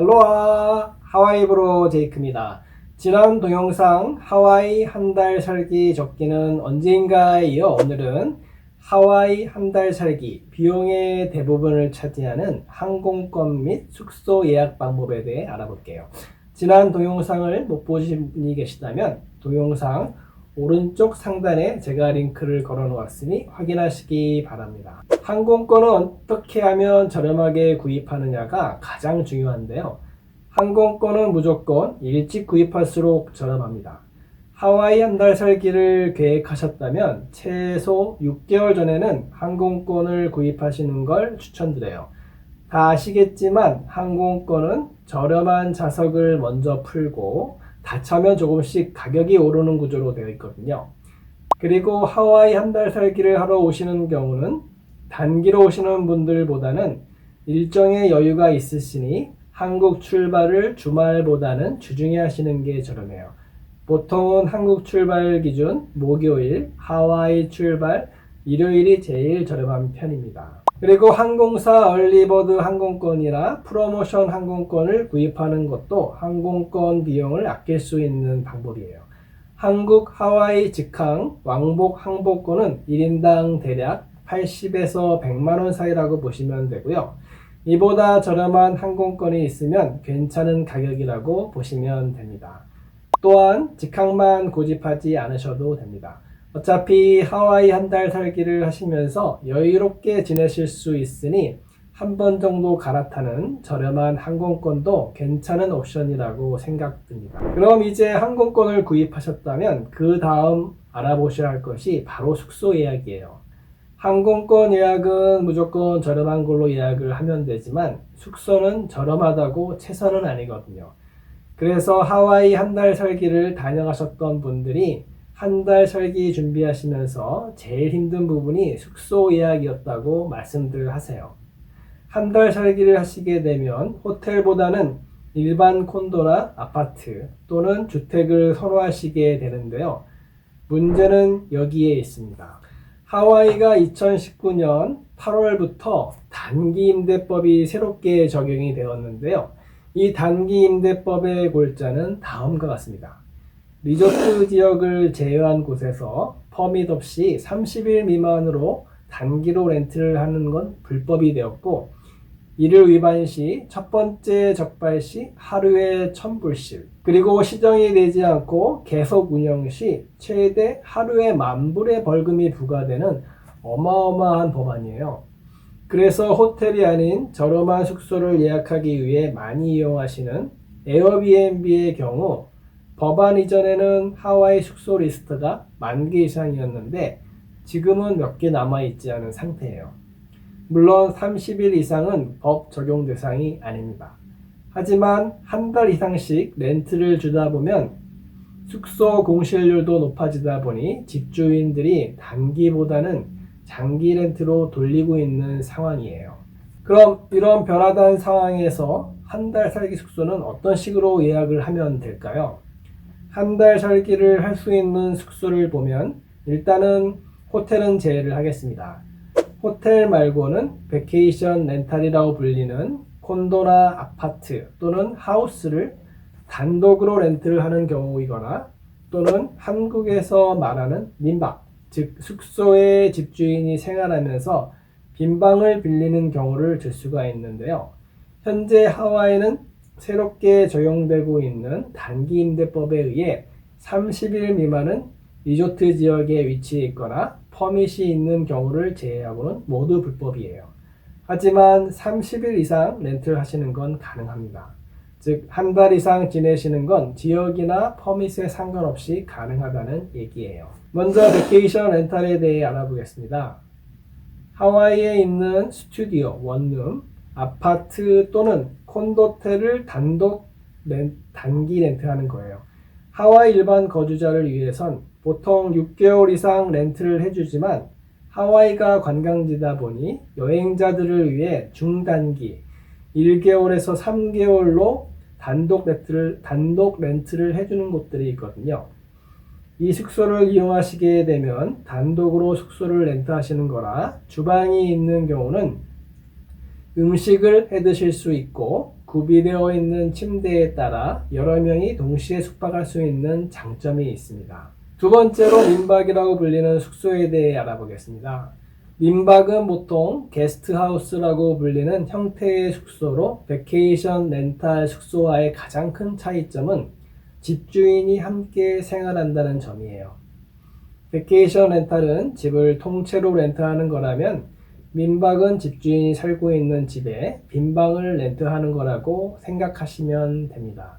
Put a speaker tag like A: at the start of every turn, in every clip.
A: 알로하 하와이 브로 제이크입니다. 지난 동영상 하와이 한 달 살기 적기는 언제인가에 이어 오늘은 하와이 한 달 살기 비용의 대부분을 차지하는 항공권 및 숙소 예약 방법에 대해 알아볼게요. 지난 동영상을 못 보신 분이 계시다면 동영상 오른쪽 상단에 제가 링크를 걸어 놓았으니 확인하시기 바랍니다. 항공권은 어떻게 하면 저렴하게 구입하느냐가 가장 중요한데요. 항공권은 무조건 일찍 구입할수록 저렴합니다. 하와이 한 달 살기를 계획하셨다면 최소 6개월 전에는 항공권을 구입하시는 걸 추천드려요. 다 아시겠지만 항공권은 저렴한 좌석을 먼저 풀고 다 차면 조금씩 가격이 오르는 구조로 되어 있거든요. 그리고 하와이 한 달 살기를 하러 오시는 경우는 단기로 오시는 분들보다는 일정의 여유가 있으시니 한국 출발을 주말보다는 주중에 하시는 게 저렴해요. 보통은 한국 출발 기준 목요일, 하와이 출발, 일요일이 제일 저렴한 편입니다. 그리고 항공사 얼리버드 항공권이나 프로모션 항공권을 구입하는 것도 항공권 비용을 아낄 수 있는 방법이에요. 한국 하와이 직항 왕복 항복권은 1인당 대략 80에서 100만 원 사이라고 보시면 되고요. 이보다 저렴한 항공권이 있으면 괜찮은 가격이라고 보시면 됩니다. 또한 직항만 고집하지 않으셔도 됩니다. 어차피 하와이 한 달 살기를 하시면서 여유롭게 지내실 수 있으니 한 번 정도 갈아타는 저렴한 항공권도 괜찮은 옵션이라고 생각됩니다. 그럼 이제 항공권을 구입하셨다면 그 다음 알아보셔야 할 것이 바로 숙소 예약이에요. 항공권 예약은 무조건 저렴한 걸로 예약을 하면 되지만 숙소는 저렴하다고 최선은 아니거든요. 그래서 하와이 한 달 살기를 다녀가셨던 분들이 한달 살기 준비하시면서 제일 힘든 부분이 숙소 예약이었다고 말씀들 하세요. 한달 살기를 하시게 되면 호텔보다는 일반 콘도나 아파트 또는 주택을 선호하시게 되는데요. 문제는 여기에 있습니다. 하와이가 2019년 8월부터 단기 임대법이 새롭게 적용이 되었는데요. 이 단기 임대법의 골자는 다음과 같습니다. 리조트 지역을 제외한 곳에서 퍼밋 없이 30일 미만으로 단기로 렌트를 하는 건 불법이 되었고 이를 위반 시 첫 번째 적발 시 하루에 1000불씩 그리고 시정이 되지 않고 계속 운영 시 최대 하루에 만불의 벌금이 부과되는 어마어마한 법안이에요. 그래서 호텔이 아닌 저렴한 숙소를 예약하기 위해 많이 이용하시는 에어비앤비의 경우 법안 이전에는 하와이 숙소 리스트가 만 개 이상이었는데 지금은 몇 개 남아있지 않은 상태예요. 물론 30일 이상은 법 적용 대상이 아닙니다. 하지만 한 달 이상씩 렌트를 주다 보면 숙소 공실률도 높아지다 보니 집주인들이 단기보다는 장기 렌트로 돌리고 있는 상황이에요. 그럼 이런 변화된 상황에서 한 달 살기 숙소는 어떤 식으로 예약을 하면 될까요? 한 달 살기를 할 수 있는 숙소를 보면 일단은 호텔은 제외를 하겠습니다. 호텔 말고는 베케이션 렌탈이라고 불리는 콘도나 아파트 또는 하우스를 단독으로 렌트를 하는 경우이거나 또는 한국에서 말하는 민박, 즉 숙소에 집주인이 생활하면서 빈방을 빌리는 경우를 들 수가 있는데요. 현재 하와이는 새롭게 적용되고 있는 단기 임대법에 의해 30일 미만은 리조트 지역에 위치해 있거나 퍼밋이 있는 경우를 제외하고는 모두 불법이에요. 하지만 30일 이상 렌트를 하시는 건 가능합니다. 즉, 한 달 이상 지내시는 건 지역이나 퍼밋에 상관없이 가능하다는 얘기예요. 먼저 베케이션 렌탈에 대해 알아보겠습니다. 하와이에 있는 스튜디오, 원룸, 아파트 또는 콘도텔을 단독 렌, 단기 렌트하는 거예요. 하와이 일반 거주자를 위해선 보통 6개월 이상 렌트를 해주지만 하와이가 관광지다 보니 여행자들을 위해 중단기 1개월에서 3개월로 단독 렌트를, 단독 렌트를 해주는 곳들이 있거든요. 이 숙소를 이용하시게 되면 단독으로 숙소를 렌트하시는 거라 주방이 있는 경우는 음식을 해 드실 수 있고 구비되어 있는 침대에 따라 여러 명이 동시에 숙박할 수 있는 장점이 있습니다. 두 번째로 민박이라고 불리는 숙소에 대해 알아보겠습니다. 민박은 보통 게스트하우스라고 불리는 형태의 숙소로 베케이션 렌탈 숙소와의 가장 큰 차이점은 집주인이 함께 생활한다는 점이에요. 베케이션 렌탈은 집을 통째로 렌트하는 거라면 민박은 집주인이 살고 있는 집에 빈방을 렌트하는 거라고 생각하시면 됩니다.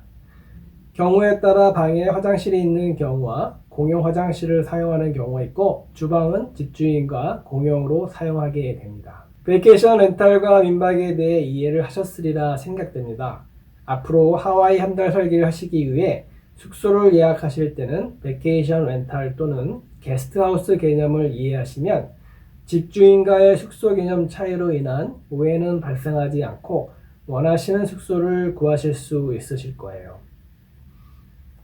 A: 경우에 따라 방에 화장실이 있는 경우와 공용 화장실을 사용하는 경우가 있고 주방은 집주인과 공용으로 사용하게 됩니다. 베케이션 렌탈과 민박에 대해 이해를 하셨으리라 생각됩니다. 앞으로 하와이 한 달 살기를 하시기 위해 숙소를 예약하실 때는 베케이션 렌탈 또는 게스트하우스 개념을 이해하시면 집주인과의 숙소 개념 차이로 인한 오해는 발생하지 않고 원하시는 숙소를 구하실 수 있으실 거예요.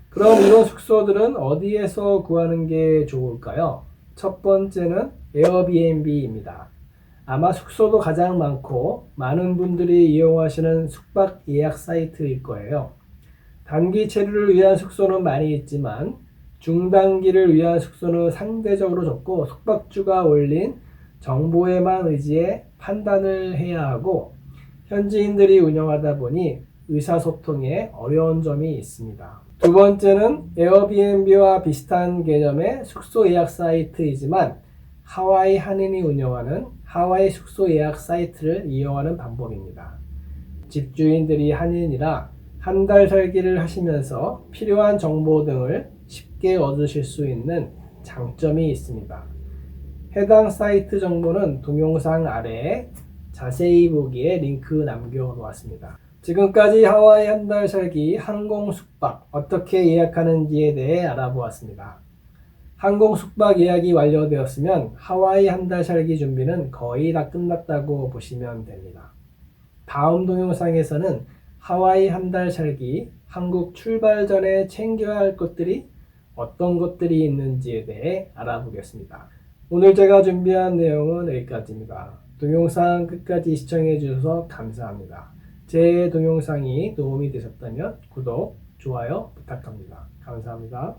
A: 그럼 이런 숙소들은 어디에서 구하는 게 좋을까요? 첫 번째는 에어비앤비입니다. 아마 숙소도 가장 많고 많은 분들이 이용하시는 숙박 예약 사이트일 거예요. 단기 체류를 위한 숙소는 많이 있지만 중단기를 위한 숙소는 상대적으로 적고 숙박주가 올린 정보에만 의지해 판단을 해야 하고 현지인들이 운영하다 보니 의사소통에 어려운 점이 있습니다. 두 번째는 에어비앤비와 비슷한 개념의 숙소 예약 사이트이지만 하와이 한인이 운영하는 하와이 숙소 예약 사이트를 이용하는 방법입니다. 집주인들이 한인이라 한 달 살기를 하시면서 필요한 정보 등을 쉽게 얻으실 수 있는 장점이 있습니다. 해당 사이트 정보는 동영상 아래에 자세히 보기에 링크 남겨놓았습니다. 지금까지 하와이 한 달 살기 항공 숙박 어떻게 예약하는지에 대해 알아보았습니다. 항공 숙박 예약이 완료되었으면 하와이 한 달 살기 준비는 거의 다 끝났다고 보시면 됩니다. 다음 동영상에서는 하와이 한 달 살기 한국 출발 전에 챙겨야 할 것들이 어떤 것들이 있는지에 대해 알아보겠습니다. 오늘 제가 준비한 내용은 여기까지입니다. 동영상 끝까지 시청해 주셔서 감사합니다. 제 동영상이 도움이 되셨다면 구독, 좋아요 부탁합니다. 감사합니다.